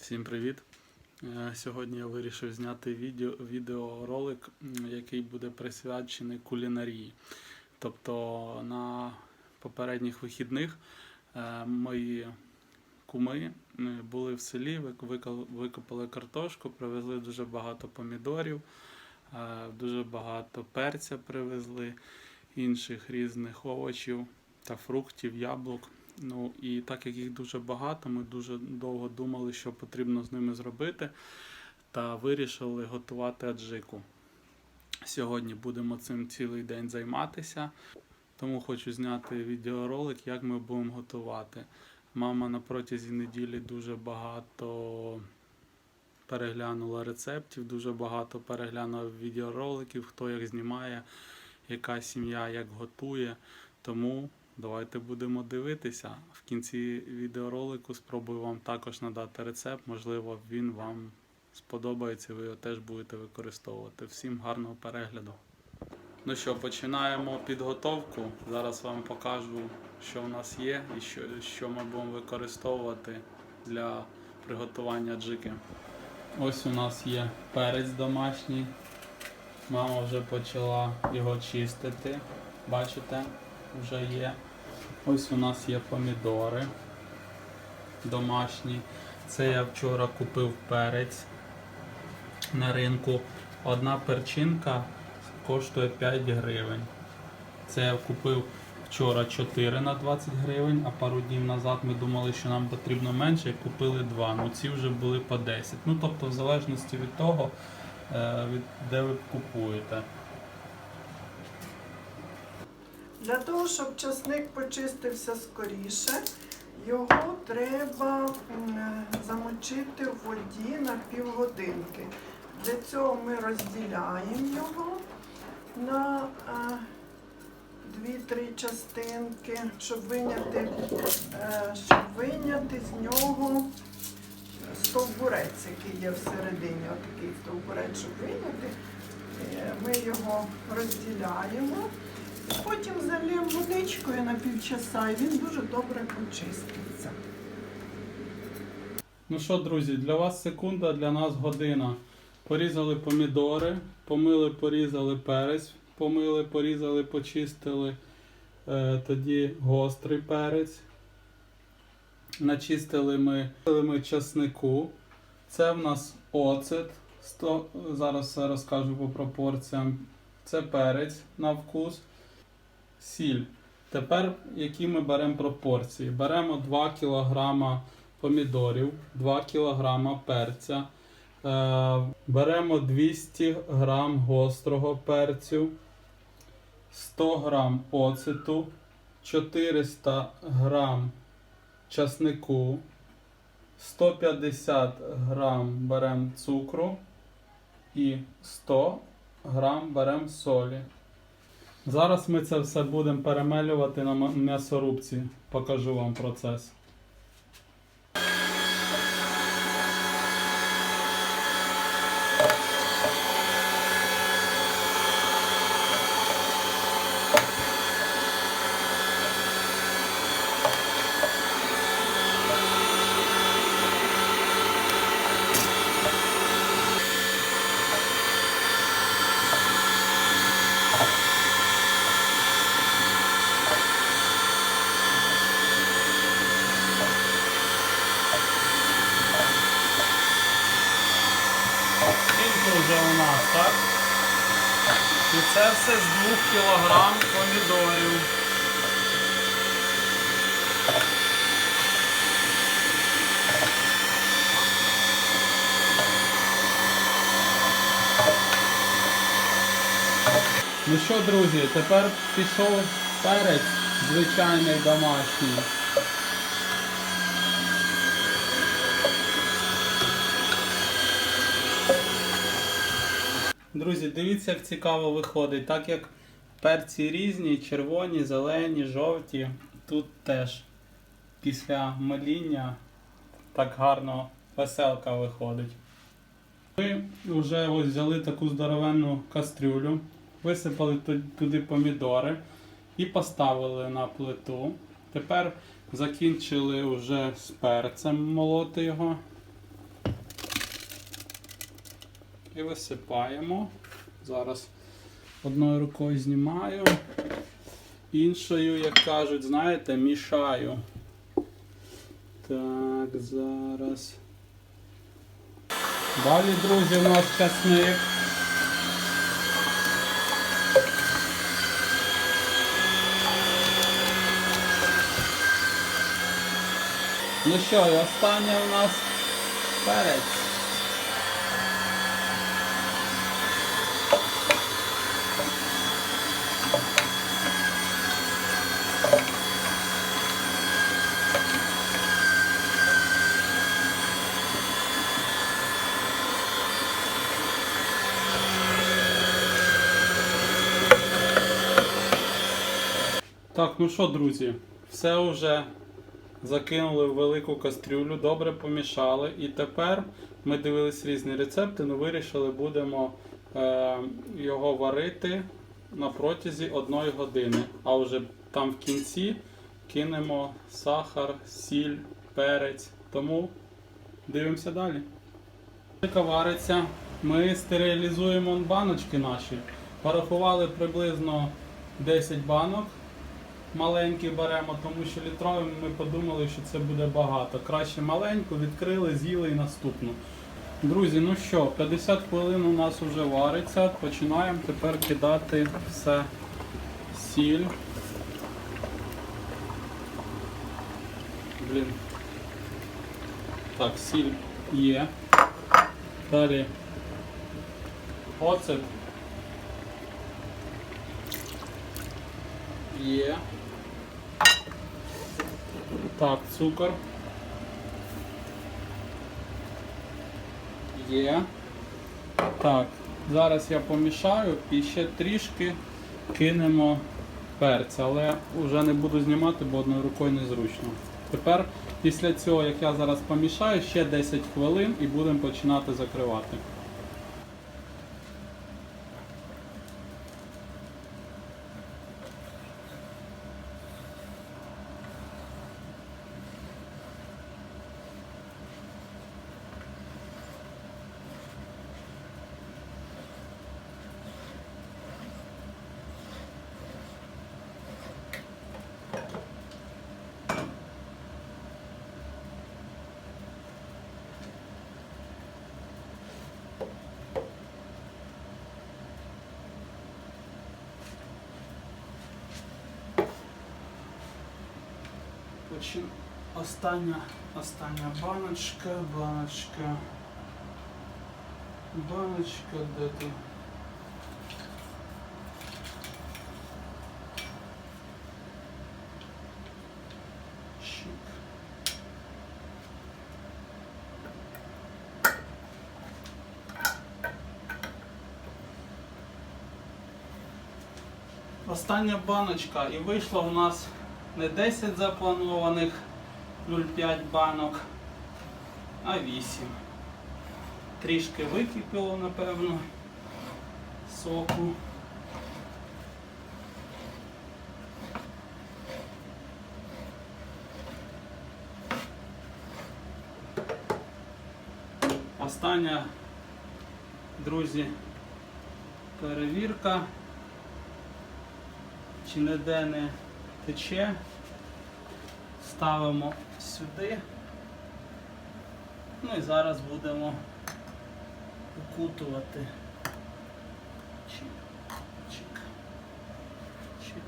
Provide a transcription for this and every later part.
Всім привіт! Е, Сьогодні я вирішив зняти відео, відеоролик, який буде присвячений кулінарії. Тобто на попередніх вихідних е, мої куми були в селі, викопали картошку, привезли дуже багато помідорів, е, дуже багато перця привезли, інших різних овочів та фруктів, яблук. Ну і так як їх дуже багато, ми дуже довго думали, що потрібно з ними зробити, та вирішили готувати аджику. Сьогодні будемо цим цілий день займатися, тому хочу зняти відеоролик, як ми будемо готувати. Мама на протязі неділі дуже багато переглянула рецептів, дуже багато переглянула відеороликів, хто як знімає, яка сім'я як готує. Тому Давайте будемо дивитися. В кінці відеоролику спробую вам також надати рецепт. Можливо, він вам сподобається, ви його теж будете використовувати. Всім гарного перегляду. Ну що, починаємо підготовку. Зараз вам покажу, що в нас є і що, що ми будемо використовувати для приготування джики. Ось у нас є перець домашній. Мама вже почала його чистити. Бачите, вже є. Ось у нас є помідори домашні. Це я вчора купив перець на ринку. Одна перчинка коштує 5 гривень. Це я купив вчора 4 на 20 гривень, а пару днів назад ми думали, що нам потрібно менше, і купили 2. Ну ці вже були по 10. Ну тобто, в залежності від того, е, де ви купуєте. Для того, щоб часник почистився скоріше, його треба замочити в воді на півгодинки. Для цього ми розділяємо його на е, 2-3 частинки, щоб виняти, е, щоб виняти з нього стовбурець, який є всередині. Отакий стовбурець, щоб виняти. Е, Ми його розділяємо. Потім залємо водичкою на півчаса і він дуже добре почиститься. Ну що, друзі, для вас секунда, для нас година. Порізали помідори, помили, порізали перець, помили, порізали, почистили е, тоді гострий перець. Начистили ми, ми часнику. Це в нас оцет. 100, зараз все розкажу по пропорціям. Це перець на вкус. Сіль. Тепер які ми беремо пропорції? Беремо 2 кг помідорів, 2 кг перця. Е, беремо 200 г гострого перцю, 100 г оцету, 400 г часнику, 150 г беремо цукру і 100 г беремо солі. Зараз ми це все будемо перемелювати на м'ясорубці. Покажу вам процес. Скільки вже у нас, так? І це все з 2 кг помідорів. Ну що, друзі, тепер пішов перець звичайний домашній. Друзі, дивіться, як цікаво виходить. Так як перці різні, червоні, зелені, жовті, тут теж після меління так гарно веселка виходить. Ми вже ось взяли таку здоровенну кастрюлю, висипали туди помідори і поставили на плиту. Тепер закінчили вже з перцем молоти його. І висипаємо. Зараз одною рукою знімаю, іншою, як кажуть, знаєте, мішаю. Так, зараз. Далі, друзі, у нас часник. Ну що, і останнє у нас перець. Так, ну що, друзі, все вже закинули в велику кастрюлю, добре помішали. І тепер ми дивились різні рецепти, але вирішили, будемо е, його варити на протязі одної години. А вже там в кінці кинемо сахар, сіль, перець. Тому дивимося далі. Яка вариться, ми стерилізуємо баночки наші. Порахували приблизно 10 банок маленький беремо, тому що літровим ми подумали, що це буде багато. Краще маленьку, відкрили, з'їли і наступну. Друзі, ну що, 50 хвилин у нас вже вариться. Починаємо тепер кидати все сіль. Блін. Так, сіль є. Далі оцет. Є. Так, цукор. Є. Так, зараз я помішаю і ще трішки кинемо перця, але вже не буду знімати, бо одною рукою незручно. Тепер, після цього, як я зараз помішаю, ще 10 хвилин і будемо починати закривати. Почин... Остання, остання баночка, баночка. Баночка, де? Щик. Остання баночка і вийшло у нас не 10 запланованих 0,5 банок, а 8. Трішки википіло, напевно, соку. Остання, друзі, перевірка, чи ніде не тече. Ставимо сюди. Ну і зараз будемо укутувати. Чик, чик.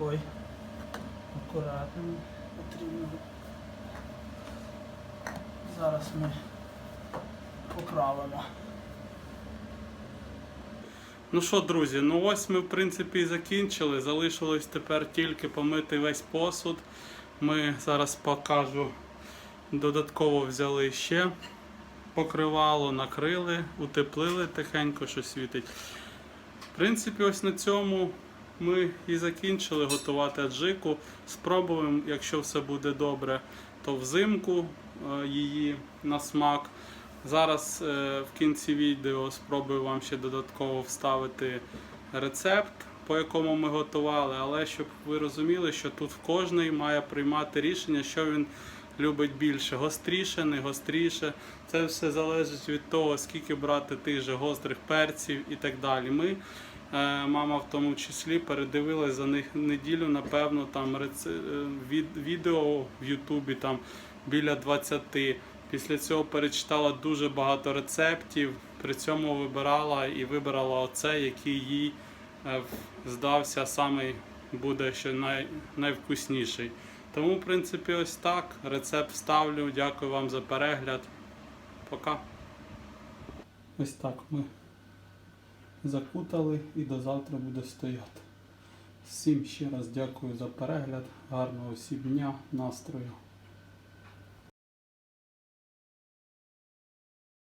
Ой, акуратно потрібно. Зараз ми поправимо. Ну що, друзі, ну ось ми в принципі і закінчили. Залишилось тепер тільки помити весь посуд. Ми зараз покажу. Додатково взяли ще покривало, накрили, утеплили тихенько, що світить. В принципі, ось на цьому ми і закінчили готувати аджику. Спробуємо, якщо все буде добре, то взимку е, її на смак. Зараз е, в кінці відео спробую вам ще додатково вставити рецепт, по якому ми готували, але щоб ви розуміли, що тут кожний має приймати рішення, що він любить більше гостріше, не гостріше. Це все залежить від того, скільки брати тих же гострих перців і так далі. Ми, е, мама в тому числі, передивилась за них неділю, напевно, там е, від, відео в Ютубі там біля 20. Після цього перечитала дуже багато рецептів. При цьому вибирала і вибрала оце, який їй е, здався самий буде ще най, найвкусніший. Тому, в принципі, ось так. Рецепт вставлю. Дякую вам за перегляд. Пока. Ось так ми закутали і до завтра буде стояти. Всім ще раз дякую за перегляд. Гарного всім дня, настрою.